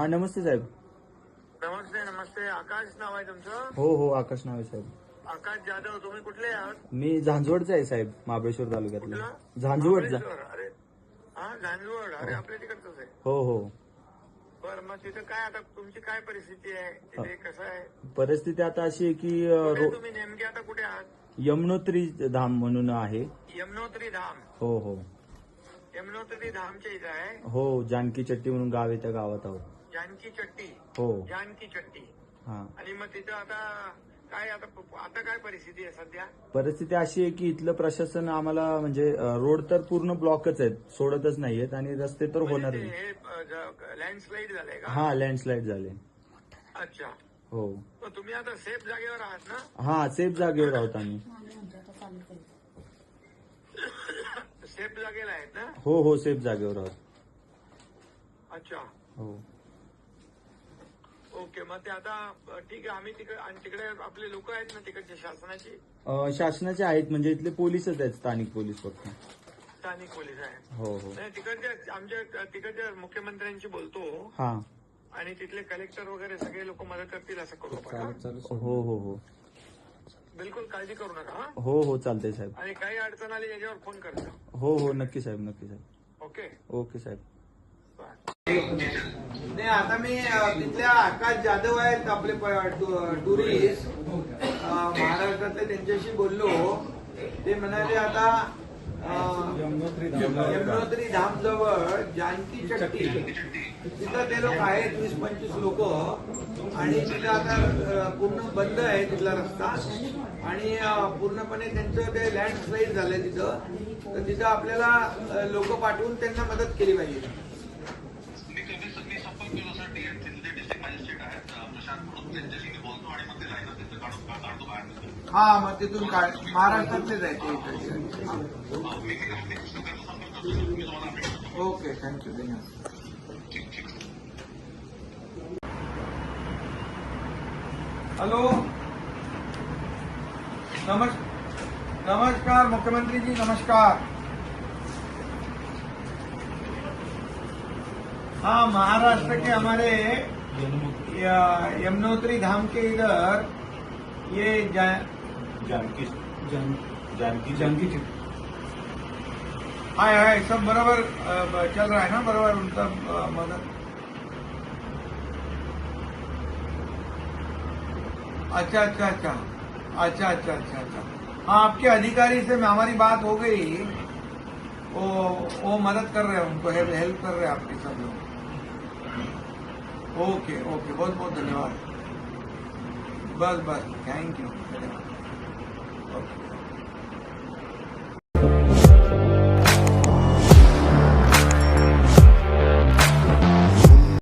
हा नमस्ते साहेब. नमस्ते नमस्ते. आकाश नाव आहे तुमचं? हो हो आकाश नावे साहेब. आकाश जाधव तुम्ही कुठले आहात? मी झांजवडचा आहे साहेब महाबळेश्वर तालुक्यातला. कुठलं? महाबळेश्वर. अरे हा झांजवड. अरे आपल्या तिकडचंच आहे. हो हो. बरं मग तिथं काय आता तुमची काय परिस्थिती आहे? तिथे कसं आहे? परिस्थिती आता अशी आहे की अ, कुठे रो- तुम्ही नेमके आता कुठे आहात? यमुनोत्री धाम म्हणून आहे. यमुनोत्री धाम. हो हो. यमुनोत्री धामच्या इथं आहे? हो जानकी चट्टी म्हणून गाव आहे त्या गावात आहोत. जानकी चट्टी हो. जानकी चट्टी. हा. आणि मग तिथं आता काय आता आता काय परिस्थिती आहे सध्या? परिस्थिती अशी आहे की इथलं प्रशासन आम्हाला म्हणजे अ, रोड तर पूर्ण ब्लॉकच आहेत सोडतच नाहीयेत आणि रस्ते तर होणार म्हणजे नाही हे लँडस्लाईड झालंय का? हा लँडस्लाईड झाले. अच्छा. हो. मग तुम्ही आता सेफ जागेवर आहात ना? हा सेफ जागेवर आहोत आम्ही. सेफ जागेला आहेत ना? हो हो सेफ जागेवर आहोत. अच्छा. हो. ओके मग ते आता ठीक आहे आम्ही तिकडे आणि तिकडे आपले लोक आहेत ना तिकडचे शासनाची? अ, शासनाचे आहेत म्हणजे इथले पोलीसच आहेत स्थानिक पोलीस फक्त. स्थानिक पोलीस आहेत हो हो. नाही तिकडच्या आमच्या तिकडच्या मुख्यमंत्र्यांशी बोलतो. हा. आणि तिथले कलेक्टर वगैरे सगळे लोक मदत करतील असं करू आपण. हा? हो हो हो. बिलकुल काळजी करू नका हा? हो हो चालतंय साहेब. आणि काही अडचण आली याच्यावर फोन करता. हो हो नक्की साहेब नक्की साहेब. ओके. ओके साहेब. नाही आता मी तिथल्या आकाश जाधव आहेत आपले टुरिस्ट. महाराष्ट्रातले त्यांच्याशी बोललो. ते म्हणाले आता यमुनोत्री धाम जवळ जानकी चट्टी तिथं ते लोक आहेत वीस पंचवीस लोक. आणि तिथं आता पूर्ण बंद आहे तिथला रस्ता. आणि पूर्णपणे त्यांचं ते लँडस्लाईड झालंय तिथं. तर तिथं आपल्याला लोक पाठवून त्यांना मदत केली पाहिजे. हा, मग तिथून काय महाराष्ट्रातलेच आहे ते ओके थँक्यू धन्यवाद. हॅलो. नमस्, नमस्कार मुख्यमंत्री जी नमस्कार. हाँ महाराष्ट्र के हमारे यमुनोत्री धाम के इधर ये जा, जानकी जानकी जानकी हाय हाय सब बराबर चल रहा है ना बराबर उनका मदद? अच्छा अच्छा अच्छा। अच्छा अच्छा अच्छा अच्छा। हाँ आपके अधिकारी से हमारी बात हो गई। वो वो मदद कर रहे हैं उनको हेल्प हेल्प कर रहे हैं आपके सब लोग। ओके ओके बहुत बहुत धन्यवाद बस बस थैंक यू धन्यवाद ओके